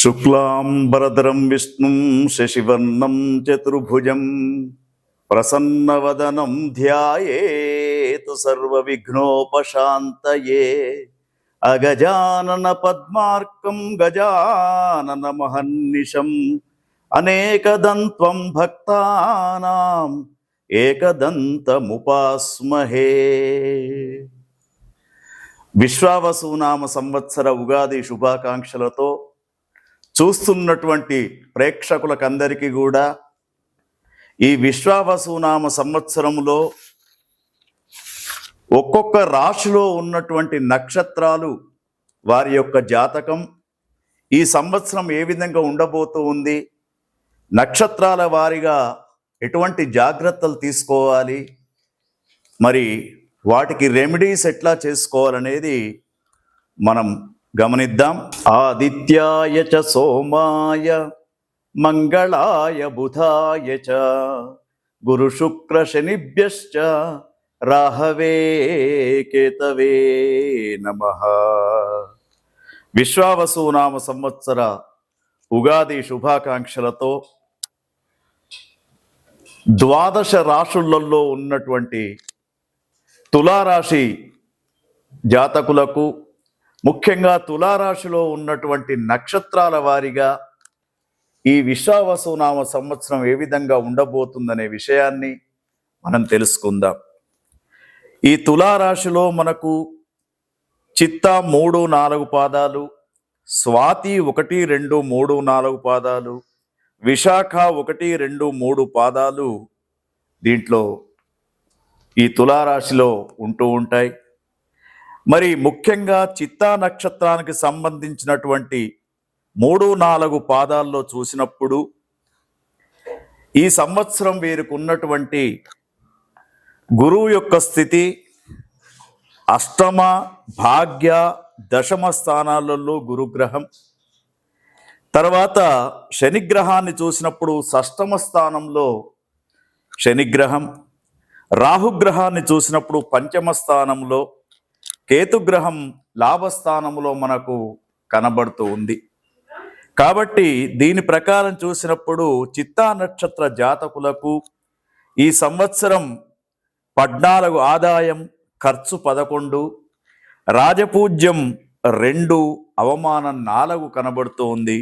శుక్లాంబరధరం విష్ణుం శశివర్ణం చతుర్భుజం ప్రసన్నవదనం ధ్యాయేతు సర్వవిఘ్నోపశాంతయే. అగజానన పద్మార్కం గజానన మహన్నిషం అనేకదంత్వం భక్తానాం ఏకదంతముపాస్మహే. విశ్వావసునామ సంవత్సర ఉగాది శుభాకాంక్షలతో చూస్తున్నటువంటి ప్రేక్షకులకందరికీ కూడా ఈ విశ్వావసునామ సంవత్సరంలో ఒక్కొక్క రాశిలో ఉన్నటువంటి నక్షత్రాలు వారి యొక్క జాతకం. ఈ సంవత్సరం ఏ విధంగా ఉండబోతూ ఉంది? నక్షత్రాల వారిగా ఎటువంటి జాగ్రత్తలు తీసుకోవాలి? మరి వాటికి రెమెడీస్ ఎట్లా చేసుకోవాలనేది మనం గమనిద్దాం. ఆదిత్యాయ చ సోమాయ మంగళాయ బుధాయ చ గురు శుక్ర శనిభ్యశ్చ రాహవే కేతవే నమ. విశ్వావసునామ సంవత్సర ఉగాది శుభాకాంక్షలతో ద్వాదశ రాశులలో ఉన్నటువంటి తులారాశి జాతకులకు ముఖ్యంగా తులారాశిలో ఉన్నటువంటి నక్షత్రాల వారిగా ఈ విశ్వావసునామ సంవత్సరం ఏ విధంగా ఉండబోతుందనే విషయాన్ని మనం తెలుసుకుందాం. ఈ తులారాశిలో మనకు చిత్త మూడు నాలుగు పాదాలు స్వాతి ఒకటి రెండు మూడు నాలుగు పాదాలు విశాఖ ఒకటి రెండు మూడు పాదాలు దీంట్లో ఈ తులారాశిలో ఉంటూ ఉంటాయి. మరి ముఖ్యంగా చిత్తా నక్షత్రానికి సంబంధించినటువంటి మూడు నాలుగు పాదాల్లో చూసినప్పుడు ఈ సంవత్సరం వీరికి గురువు యొక్క స్థితి అష్టమ భాగ్య దశమ స్థానాలలో గురుగ్రహం. తర్వాత శనిగ్రహాన్ని చూసినప్పుడు షష్టమ స్థానంలో శనిగ్రహం. రాహుగ్రహాన్ని చూసినప్పుడు పంచమ స్థానంలో కేతుగ్రహం లాభస్థానంలో మనకు కనబడుతూ ఉంది. కాబట్టి దీని ప్రకారం చూసినప్పుడు చిత్తా నక్షత్ర జాతకులకు ఈ సంవత్సరం పద్నాలుగు ఆదాయం ఖర్చు పదకొండు రాజపూజ్యం రెండు అవమానం నాలుగు కనబడుతూ ఉంది.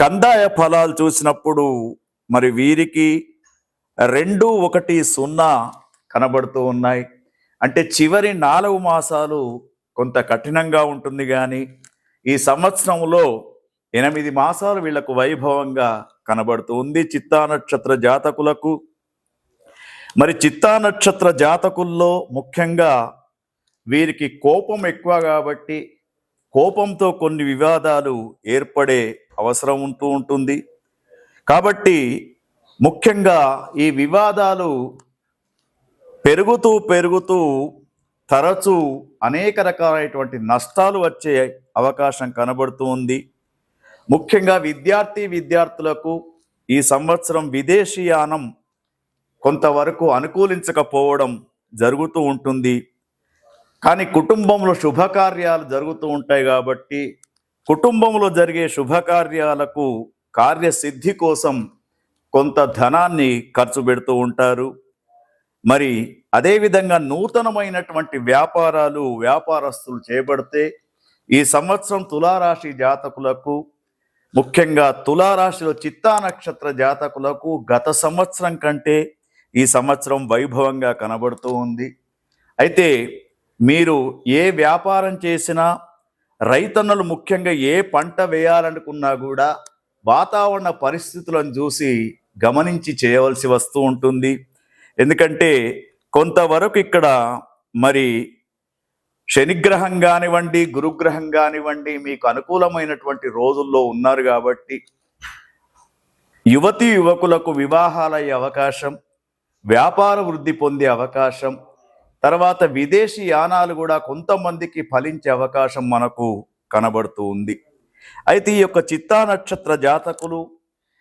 కందాయ ఫలాలు చూసినప్పుడు మరి వీరికి రెండు ఒకటి సున్నా కనబడుతూ ఉన్నాయి. అంటే చివరి నాలుగు మాసాలు కొంత కఠినంగా ఉంటుంది కానీ ఈ సంవత్సరంలో ఎనిమిది మాసాలు వీళ్ళకు వైభవంగా కనబడుతూ ఉంది చిత్తా నక్షత్ర జాతకులకు. మరి చిత్తా నక్షత్ర జాతకుల్లో ముఖ్యంగా వీరికి కోపం ఎక్కువ కాబట్టి కోపంతో కొన్ని వివాదాలు ఏర్పడే అవసరం ఉంటూ ఉంటుంది. కాబట్టి ముఖ్యంగా ఈ వివాదాలు పెరుగుతూ పెరుగుతూ తరచూ అనేక రకాలైనటువంటి నష్టాలు వచ్చే అవకాశం కనబడుతూ ఉంది. ముఖ్యంగా విద్యార్థి విద్యార్థులకు ఈ సంవత్సరం విదేశీయానం కొంతవరకు అనుకూలించకపోవడం జరుగుతూ ఉంటుంది. కానీ కుటుంబంలో శుభకార్యాలు జరుగుతూ ఉంటాయి కాబట్టి కుటుంబంలో జరిగే శుభకార్యాలకు కార్యసిద్ధి కోసం కొంత ధనాన్ని ఖర్చు పెడుతూ ఉంటారు. మరి అదేవిధంగా నూతనమైనటువంటి వ్యాపారాలు వ్యాపారస్తులు చేపడితే ఈ సంవత్సరం తులారాశి జాతకులకు ముఖ్యంగా తులారాశిలో చిత్తా నక్షత్ర జాతకులకు గత సంవత్సరం కంటే ఈ సంవత్సరం వైభవంగా కనబడుతూ ఉంది. అయితే మీరు ఏ వ్యాపారం చేసినా రైతన్నలు ముఖ్యంగా ఏ పంట వేయాలనుకున్నా కూడా వాతావరణ పరిస్థితులను చూసి గమనించి చేయవలసి వస్తూ ఉంటుంది. ఎందుకంటే కొంతవరకు ఇక్కడ మరి శనిగ్రహం కానివ్వండి గురుగ్రహం కానివ్వండి మీకు అనుకూలమైనటువంటి రోజుల్లో ఉన్నారు కాబట్టి యువతి యువకులకు వివాహాలయ్యే అవకాశం వ్యాపార వృద్ధి పొందే అవకాశం తర్వాత విదేశీ యానాలు కూడా కొంతమందికి ఫలించే అవకాశం మనకు కనబడుతూ ఉంది. అయితే ఈ యొక్క చిత్తా నక్షత్ర జాతకులు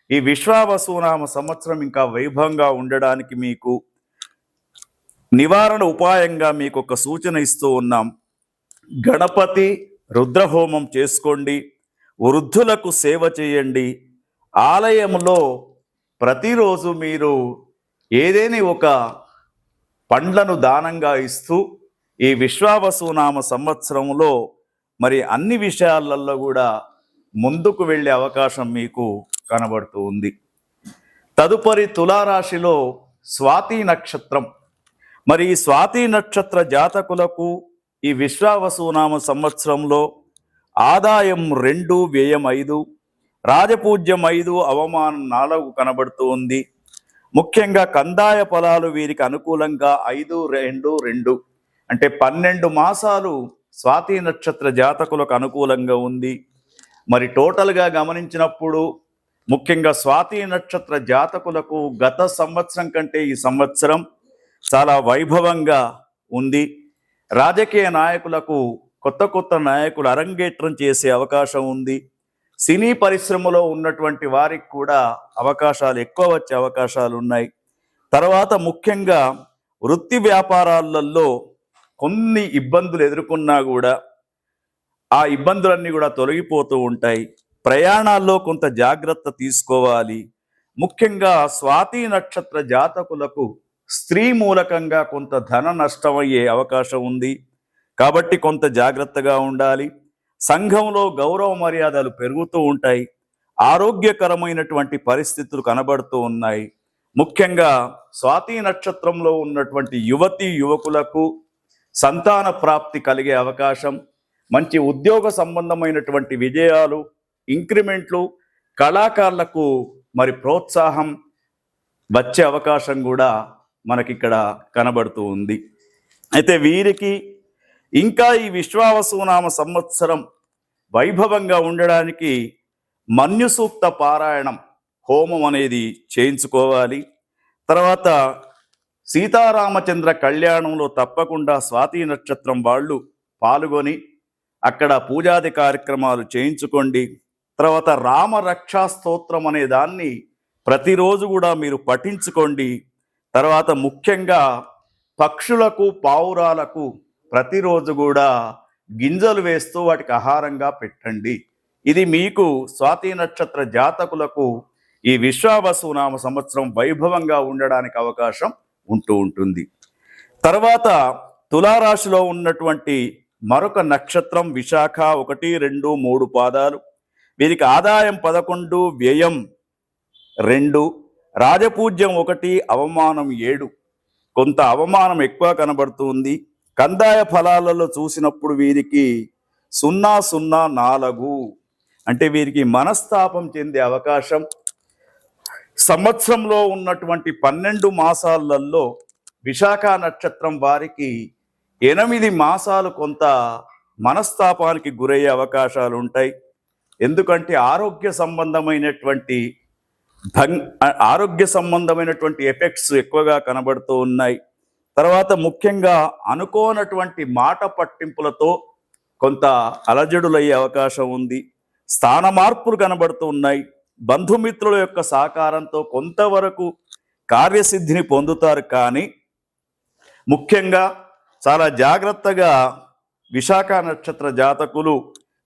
ఈ విశ్వావసునామ సంవత్సరం ఇంకా వైభవంగా ఉండడానికి మీకు నివారణ ఉపాయంగా మీకు ఒక సూచన ఇస్తూ ఉన్నాం. గణపతి రుద్రహోమం చేసుకోండి. వృద్ధులకు సేవ చేయండి. ఆలయంలో ప్రతిరోజు మీరు ఏదేని ఒక పండ్లను దానంగా ఇస్తూ ఈ విశ్వావసునామ సంవత్సరంలో మరి అన్ని విషయాలలో కూడా ముందుకు వెళ్ళే అవకాశం మీకు కనబడుతూ ఉంది. తదుపరి తులారాశిలో స్వాతి నక్షత్రం. మరి ఈ స్వాతి నక్షత్ర జాతకులకు ఈ విశ్వావసునామ సంవత్సరంలో ఆదాయం రెండు వ్యయం ఐదు రాజపూజ్యం ఐదు అవమానం నాలుగు కనబడుతూ ఉంది. ముఖ్యంగా కందాయ ఫలాలు వీరికి అనుకూలంగా ఐదు రెండు రెండు అంటే పన్నెండు మాసాలు స్వాతి నక్షత్ర జాతకులకు అనుకూలంగా ఉంది. మరి టోటల్గా గమనించినప్పుడు ముఖ్యంగా స్వాతి నక్షత్ర జాతకులకు గత సంవత్సరం కంటే ఈ సంవత్సరం చాలా వైభవంగా ఉంది. రాజకీయ నాయకులకు కొత్త కొత్త నాయకులు అరంగేట్రం చేసే అవకాశం ఉంది. సినీ పరిశ్రమలో ఉన్నటువంటి వారికి కూడా అవకాశాలు ఎక్కువ వచ్చే అవకాశాలు ఉన్నాయి. తర్వాత ముఖ్యంగా వృత్తి వ్యాపారాలలో కొన్ని ఇబ్బందులు ఎదుర్కొన్నా కూడా ఆ ఇబ్బందులన్నీ కూడా తొలగిపోతూ ఉంటాయి. ప్రయాణాల్లో కొంత జాగ్రత్త తీసుకోవాలి. ముఖ్యంగా స్వాతి నక్షత్ర జాతకులకు స్త్రీ మూలకంగా కొంత ధన నష్టమయ్యే అవకాశం ఉంది. కాబట్టి కొంత జాగ్రత్తగా ఉండాలి. సంఘంలో గౌరవ మర్యాదలు పెరుగుతూ ఉంటాయి. ఆరోగ్యకరమైనటువంటి పరిస్థితులు కనబడుతూ ఉన్నాయి. ముఖ్యంగా స్వాతి నక్షత్రంలో ఉన్నటువంటి యువతి యువకులకు సంతాన ప్రాప్తి కలిగే అవకాశం మంచి ఉద్యోగ సంబంధమైనటువంటి విజయాలు ఇంక్రిమెంట్లు కళాకారులకు మరి ప్రోత్సాహం వచ్చే అవకాశం కూడా మనకిక్కడ కనబడుతూ ఉంది. అయితే వీరికి ఇంకా ఈ విశ్వావసునామ సంవత్సరం వైభవంగా ఉండడానికి మన్యుసూక్త పారాయణం హోమం అనేది చేయించుకోవాలి. తర్వాత సీతారామచంద్ర కళ్యాణంలో తప్పకుండా స్వాతి నక్షత్రం వాళ్ళు పాల్గొని అక్కడ పూజాది కార్యక్రమాలు చేయించుకోండి. తర్వాత రామరక్షా స్తోత్రం అనే దాన్ని ప్రతిరోజు కూడా మీరు పఠించుకోండి. తర్వాత ముఖ్యంగా పక్షులకు పావురాలకు ప్రతిరోజు కూడా గింజలు వేస్తూ వాటికి ఆహారంగా పెట్టండి. ఇది మీకు స్వాతి నక్షత్ర జాతకులకు ఈ విశ్వావసునామ సంవత్సరం వైభవంగా ఉండడానికి అవకాశం ఉంటూ ఉంటుంది. తర్వాత తులారాశిలో ఉన్నటువంటి మరొక నక్షత్రం విశాఖ ఒకటి రెండు మూడు పాదాలు. వీరికి ఆదాయం పదకొండు వ్యయం రెండు. రాజపూజ్యం ఒకటి అవమానం ఏడు. కొంత అవమానం ఎక్కువ కనబడుతుంది. కందాయ ఫలాలలో చూసినప్పుడు వీరికి సున్నా సున్నా నాలుగు. అంటే వీరికి మనస్తాపం చెందే అవకాశం. సంవత్సరంలో ఉన్నటువంటి పన్నెండు మాసాలలో విశాఖ నక్షత్రం వారికి ఎనిమిది మాసాలు కొంత మనస్తాపానికి గురయ్యే అవకాశాలు ఉంటాయి ఎందుకంటే ఆరోగ్య సంబంధమైనటువంటి భంగ్ ఆరోగ్య సంబంధమైనటువంటి ఎఫెక్ట్స్ ఎక్కువగా కనబడుతూ ఉన్నాయి. తర్వాత ముఖ్యంగా అనుకోనటువంటి మాట పట్టింపులతో కొంత అలజడులయ్యే అవకాశం ఉంది. స్థాన మార్పులు కనబడుతూ ఉన్నాయి. బంధుమిత్రుల యొక్క సహకారంతో కొంతవరకు కార్యసిద్ధిని పొందుతారు కానీ ముఖ్యంగా చాలా జాగ్రత్తగా విశాఖ నక్షత్ర జాతకులు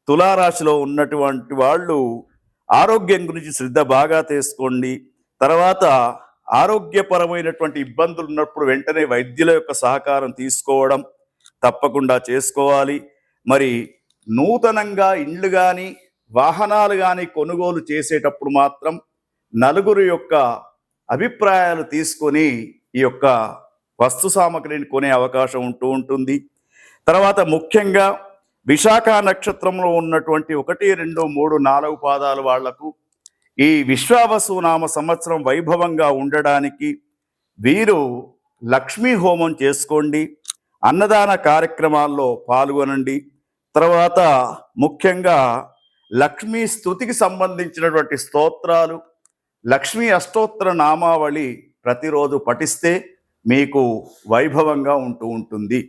తులారాశిలో ఉన్నటువంటి వాళ్ళు ఆరోగ్యం గురించి శ్రద్ధ బాగా తీసుకోండి. తర్వాత ఆరోగ్యపరమైనటువంటి ఇబ్బందులు ఉన్నప్పుడు వెంటనే వైద్యుల యొక్క సహకారం తీసుకోవడం తప్పకుండా చేసుకోవాలి. మరి నూతనంగా ఇండ్లు కానీ వాహనాలు కానీ కొనుగోలు చేసేటప్పుడు మాత్రం నలుగురు యొక్క అభిప్రాయాలు తీసుకొని ఈ యొక్క వస్తు సామగ్రిని కొనే అవకాశం ఉంటూ ఉంటుంది. తర్వాత ముఖ్యంగా విశాఖ నక్షత్రంలో ఉన్నటువంటి ఒకటి రెండు మూడు నాలుగు పాదాలు వాళ్ళకు ఈ విశ్వావసు నామ సంవత్సరం వైభవంగా ఉండడానికి వీరు లక్ష్మీ హోమం చేసుకోండి అన్నదాన కార్యక్రమాల్లో పాల్గొనండి. తర్వాత ముఖ్యంగా లక్ష్మీ స్థుతికి సంబంధించినటువంటి స్తోత్రాలు లక్ష్మీ అష్టోత్తర నామావళి ప్రతిరోజు పఠిస్తే మీకు వైభవంగా ఉంటూ ఉంటుంది.